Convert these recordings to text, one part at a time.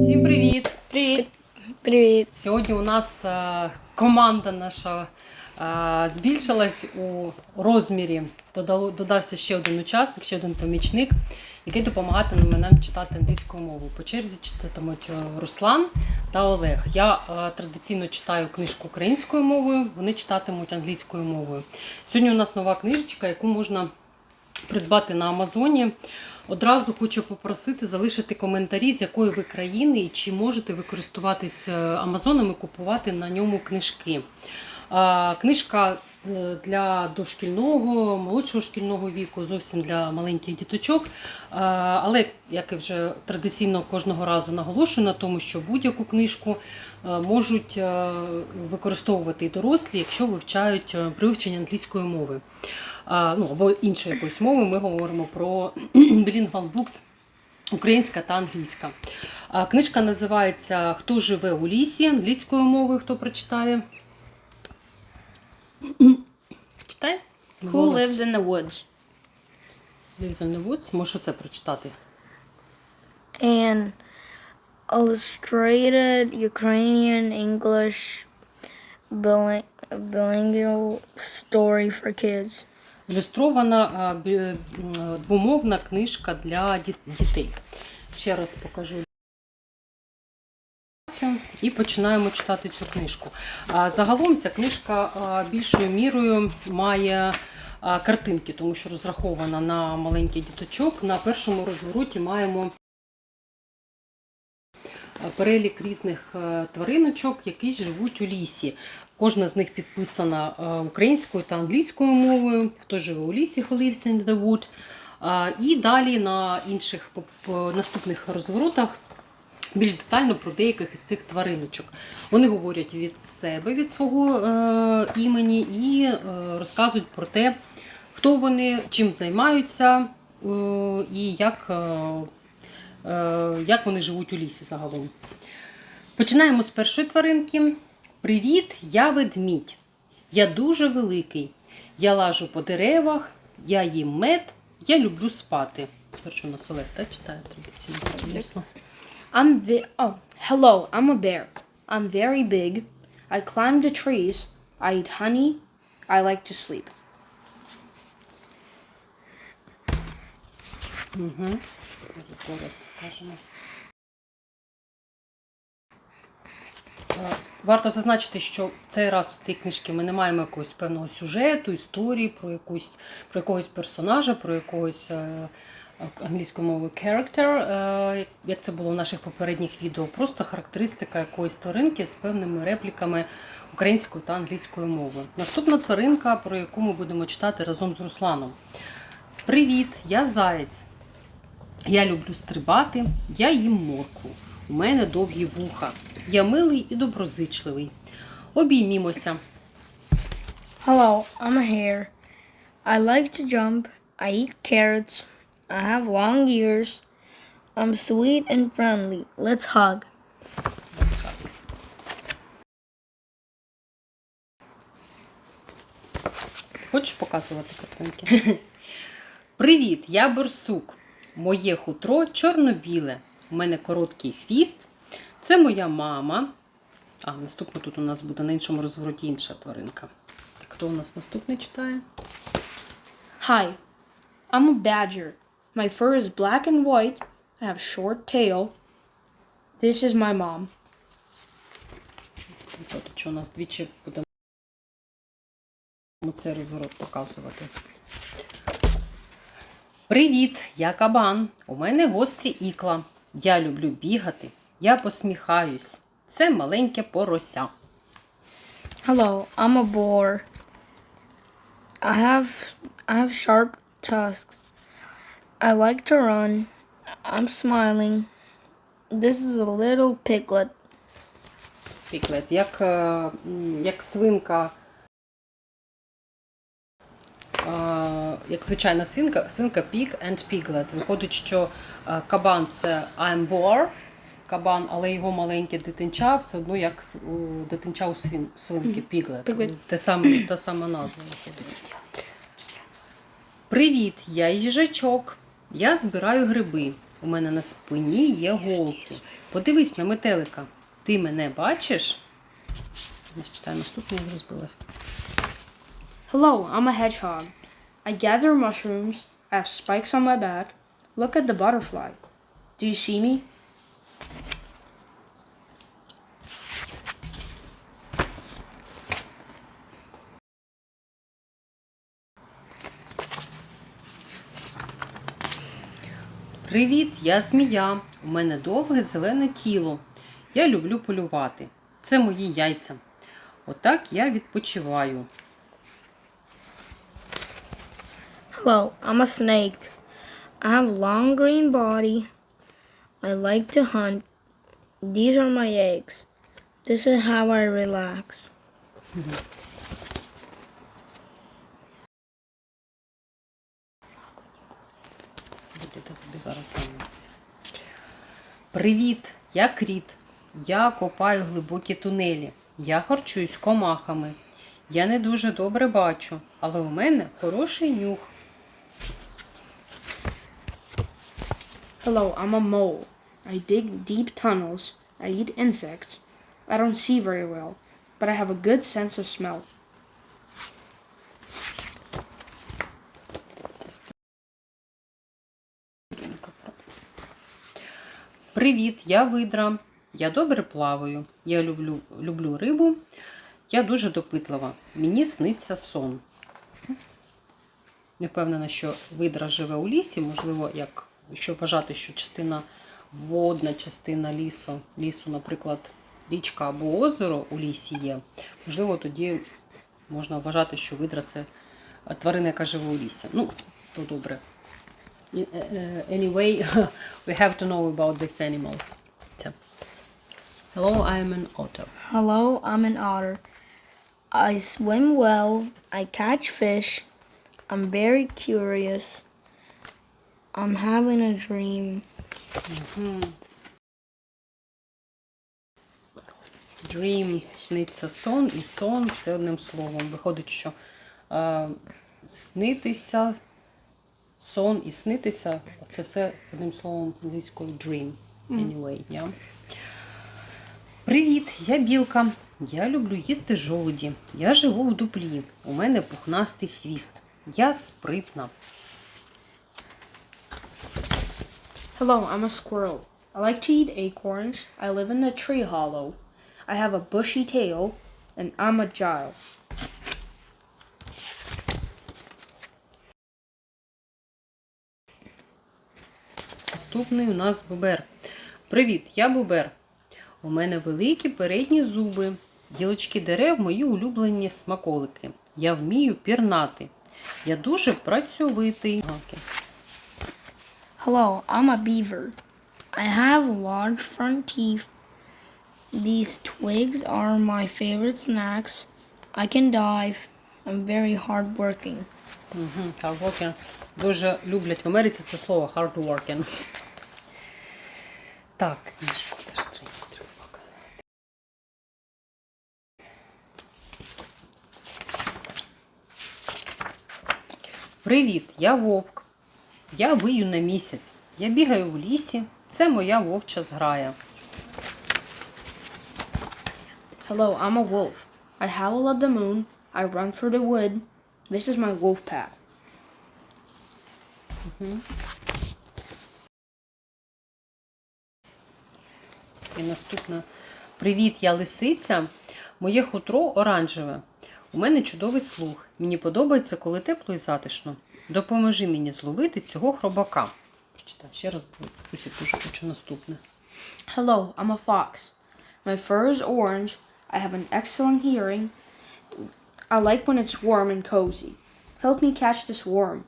Всім привіт! Привіт. Привіт. Сьогодні у нас е, команда наша е, збільшилась у розмірі. Додався ще один учасник, ще один помічник, який допомагатиме нам читати англійську мову. По черзі читатимуть е, Руслан та Олег. Я традиційно читаю книжку українською мовою, вони читатимуть англійською мовою. Сьогодні у нас нова книжечка, яку можна придбати на Амазоні. Одразу хочу попросити залишити коментарі, з якої ви країни і чи можете ви користуватись е, Амазоном і купувати на ньому книжки. Книжка е, для дошкільного, молодшого шкільного віку, зовсім для маленьких діточок. Але, як і вже традиційно кожного разу наголошую на тому, що будь-яку книжку е, можуть використовувати і дорослі, якщо вивчають при вивченні англійської мови. Ну, або іншої якоїсь мови, ми говоримо про bilingual books, українська та англійська. Книжка називається Хто живе у лісі англійською мовою, хто прочитає. Читай. Who lives in the woods? Lives in the Woods. Можеш оце прочитати. An illustrated Ukrainian English bilingual story for kids. Ілюстрована бі- м, двомовна книжка для дітей. Ще раз покажу. І починаємо читати цю книжку. Загалом ця книжка більшою мірою має картинки, тому що розрахована на маленьких діточок. На першому розвороті маємо перелік різних е, твариночок, які живуть у лісі. Кожна з них підписана е, українською та англійською мовою. Хто живе у лісі, who lives in the wood. І далі на інших наступних розворотах більш детально про деяких із цих твариночок. Вони говорять від себе, від свого е, імені і е, розказують про те, хто вони, чим займаються і як, як вони живуть у лісі загалом. Починаємо з першої тваринки. Привіт, я ведмідь. Я дуже великий. Я лажу по деревах, я їм мед, я люблю спати. Перше у нас Олег та читає традиційно. I'm ve- oh, hello, I'm a bear. I'm very big. I climb the trees. I eat honey. I like to sleep. Зараз покажемо. Варто зазначити, що в цей раз у цій книжці ми не маємо якогось певного сюжету, історії про якусь про якогось персонажа, про якогось е, англійською мовою character, е, як це було в наших попередніх відео. Просто характеристика якоїсь тваринки з певними репліками українською та англійською мовою. Наступна тваринка, про яку ми будемо читати разом з Русланом. Привіт, я заєць. Я люблю стрибати, я їм моркву. У мене довгі вуха. Я милий і доброзичливий. Обіймімося. Hello, I'm a hare. I like to jump. I eat carrots. I have long ears. I'm sweet and friendly. Let's hug. Хочеш показувати картинки? Привіт, я борсук. Моє хутро чорно-біле. У мене короткий хвіст. Це моя мама. А, наступно тут у нас буде на іншому розвороті інша тваринка. Так, хто у нас наступний читає? Hi, I'm a badger. My fur is black and white. I have short tail. This is my mom. Тут що у нас двічі будемо цей розворот показувати. Привіт, я кабан. У мене гострі ікла. Я люблю бігати. Я посміхаюсь. Це маленьке порося. Hello, I'm a boar. I have I have sharp tusks. I like to run. I'm smiling. This is a little piglet. Піклет, як, е, як свинка. е, Як звичайна свинка, свинка pig and piglet. Виходить, що е, кабан це I'm boar, кабан, але його маленьке дитинча все одно як у дитинча у свин, свинки. Piglet. Те саме, та сама назва. Привіт, я їжачок. Я збираю гриби. У мене на спині є голки. Подивись на метелика. Ти мене бачиш? Читаю наступне, я розбилась. Hello, I'm a hedgehog. I gather mushrooms. I have spikes on my back. Look at the butterfly. Do you see me? Привіт, я змія. У мене довге зелене тіло. Я люблю полювати. Це мої яйця. Отак я відпочиваю. Hello, I'm a snake. I have long green body. I like to hunt. These are my eggs. This is how I relax. Зараз. Привіт, я кріт. Я копаю глибокі тунелі. Я харчуюсь комахами. Я не дуже добре бачу, але у мене хороший нюх. Hello, I'm a mole. I dig deep tunnels. I eat insects. I don't see very well, but I have a good sense of smell. Привіт, я видра. Я добре плаваю. Я люблю, люблю рибу. Я дуже допитлива. Мені сниться сон. Не впевнена, що видра живе у лісі. Можливо, як, якщо вважати, що частина водна, частина лісу, лісу, наприклад, річка або озеро у лісі є. Можливо, тоді можна вважати, що видра це е, тварина, яка живе у лісі. Ну, то добре. Uh, anyway, we have to know about these animals. Hello, I am an otter. Hello, I'm an otter. I swim well. I catch fish. I'm very curious. I'm having a dream. Dream сниться сон і сон все одним словом. Виходить, що е, снитися, сон і снитися це все одним словом англійською dream. Anyway, yeah. Привіт, я білка. Я люблю їсти жолуді. Я живу в дуплі. У мене пухнастий хвіст. Я спритна. Hello, I'm a squirrel. I like to eat acorns. I live in a tree hollow. I have a bushy tail, and I'm agile. Наступний у нас бубер. Привіт, я бубер. У мене великі передні зуби. Гілочки дерев мої улюблені смаколики. Я вмію пірнати. Я дуже працьовитий. Ага, окей. Hello, I'm a beaver. I have large front teeth. These twigs are my favorite snacks. I can dive. I'm very hardworking. Мгм, Hardworking. Дуже люблять в Америці це слово hardworking. Так, мішку теж треба треба. Привіт, я вовк. Я вию на місяць. Я бігаю в лісі. Це моя вовча зграя. Hello, I'm a wolf. I howl at the moon. I run through the wood. This is my wolf pack. І наступна. Привіт, я лисиця. Моє хутро оранжеве. У мене чудовий слух. Мені подобається, коли тепло і затишно. Допоможи мені зловити цього хробака. Прочитаю ще раз, щось дуже хочу наступне. Hello, I'm a fox. My fur is orange. I have an excellent hearing. I like when it's warm and cozy. Help me catch this worm.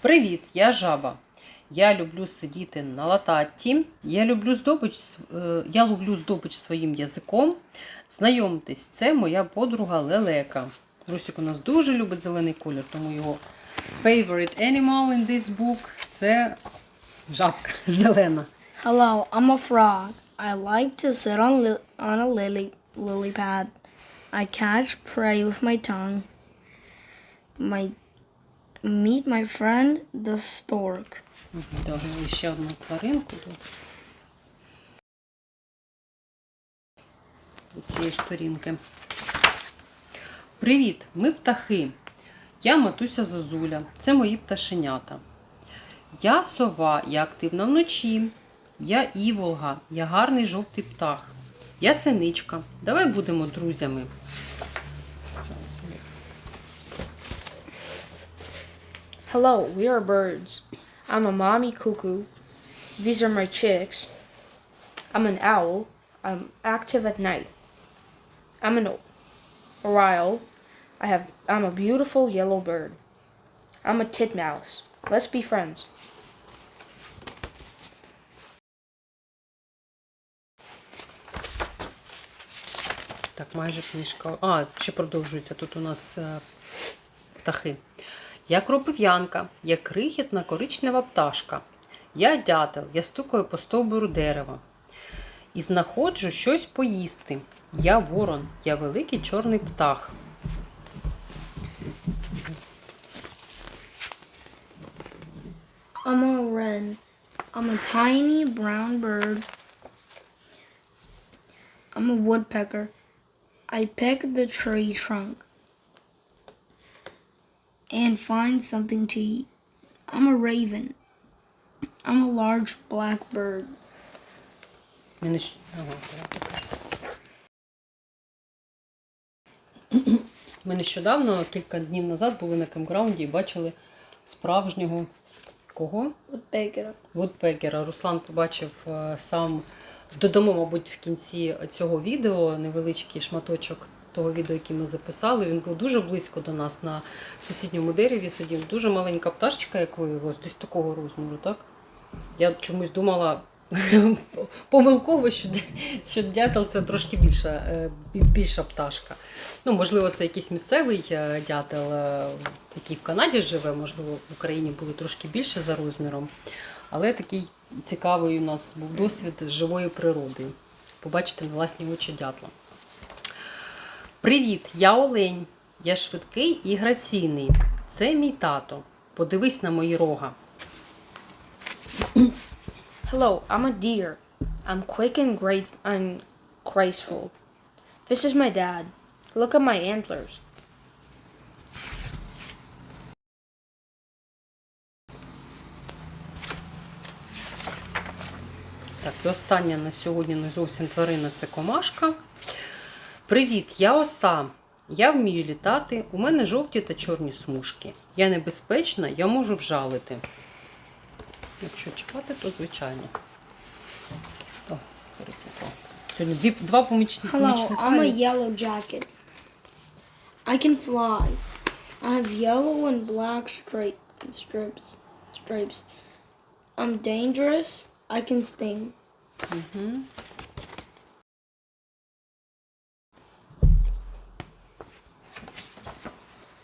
Привіт, я жаба. Я люблю сидіти на лататті. Я люблю здобич, е, я ловлю здобич своїм язиком. Знайомтесь, це моя подруга Лелека. Русик у нас дуже любить зелений колір, тому його favorite animal in this book це жабка зелена. Hello, I'm a frog. I like to sit on li- on a lily lily pad. I catch prey with my tongue. My meet my friend the stork. Дали ще одну тваринку тут. У цієї сторінки. Привіт! Ми птахи. Я матуся Зозуля. Це мої пташенята. Я сова, я активна вночі. Я іволга, я гарний жовтий птах. Я синичка. Давай будемо друзями. Hello, we are birds. I'm a mommy cuckoo. These are my chicks. I'm an owl. I'm active at night. I'm an oriole. I have I'm a beautiful yellow bird. I'm a titmouse. Let's be friends. Так, майже книжка. А, ще продовжується тут у нас е, птахи. Я кропив'янка, я крихітна коричнева пташка. Я дятел, я стукаю по стовбуру дерева. І знаходжу щось поїсти. Я ворон, я великий чорний птах. I'm a wren. I'm a tiny brown bird. I'm a woodpecker. I peck the tree trunk and find something to eat. I'm a raven. I'm a large black bird. Ми покажу. Ми нещодавно, кілька днів назад, були на кемпграунді і бачили справжнього кого? Woodpecker. Вудпекера. Руслан побачив е, сам додамо, мабуть, в кінці цього відео невеличкий шматочок того відео, яке ми записали. Він був дуже близько до нас на сусідньому дереві сидів. Дуже маленька пташечка, як виявилось, десь такого розміру, так? Я чомусь думала помилково, що, що дятел це трошки більша, е, більша пташка. Ну, можливо, це якийсь місцевий е, дятел, е, який в Канаді живе, можливо, в Україні були трошки більше за розміром. Але такий цікавий у нас був досвід живої природи. Побачити на власні очі дятла. Привіт, я Олень. Я швидкий і граційний. Це мій тато. Подивись на мої рога. Hello, I'm a deer. I'm quick and great and graceful. This is my dad. Look at my antlers. Так, і остання на сьогодні не зовсім тварина це комашка. Привіт, я оса. Я вмію літати. У мене жовті та чорні смужки. Я небезпечна, я можу вжалити. Якщо чіпати, то звичайно. О. Сьогодні дві, два помічні, Hello, помічника. I'm a yellow jacket. I can fly. I have yellow and black stri- strips. Stripes. I'm dangerous. I can sting.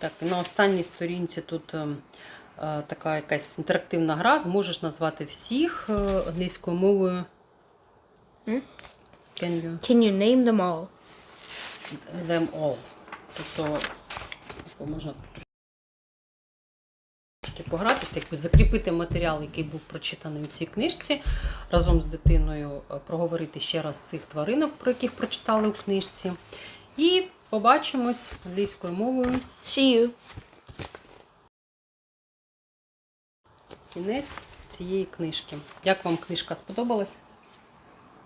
Так, на останній сторінці тут е, е, така якась інтерактивна гра. Зможеш назвати всіх е, англійською мовою. Can you Can you name them all? them all? Тобто типу, можна тут трошки погратися, якби закріпити матеріал, який був прочитаний у цій книжці, разом з дитиною проговорити ще раз цих тваринок, про яких прочитали у книжці. І побачимось англійською мовою. See you. кінець цієї книжки. Як вам книжка сподобалась?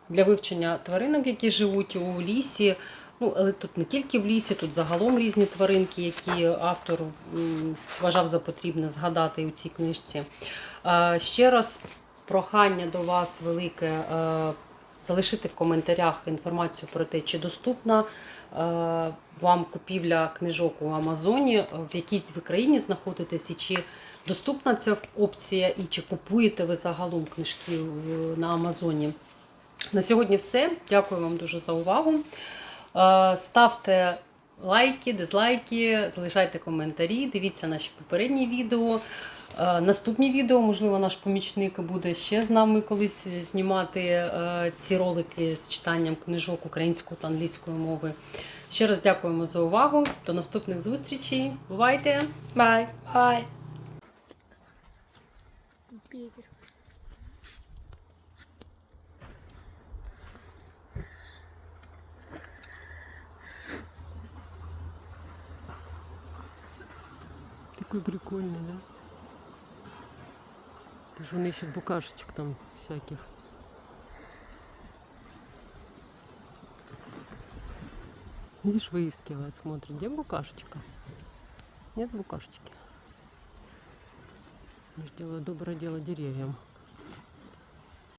Для вивчення тваринок, які живуть у лісі. Ну, але тут не тільки в лісі, тут загалом різні тваринки, які автор вважав за потрібне згадати у цій книжці. Ще раз прохання до вас велике е, залишити в коментарях інформацію про те, чи доступна вам купівля книжок у Амазоні, е, в якій ви країні знаходитесь, і чи доступна ця опція, і чи купуєте ви загалом книжки е, на Амазоні. На сьогодні все. Дякую вам дуже за увагу. Е, Ставте лайки, дизлайки, залишайте коментарі, дивіться наші попередні відео. Е, Наступні відео, можливо, наш помічник буде ще з нами колись знімати е, ці ролики з читанням книжок української та англійської мови. Ще раз дякуємо за увагу. До наступних зустрічей. Бувайте! Bye. Bye. Такой прикольный, да? Он ищет букашечек там всяких. Видишь, выискивает, смотрит, где букашечка? Нет букашечки. Я ж делаю доброе дело деревьям.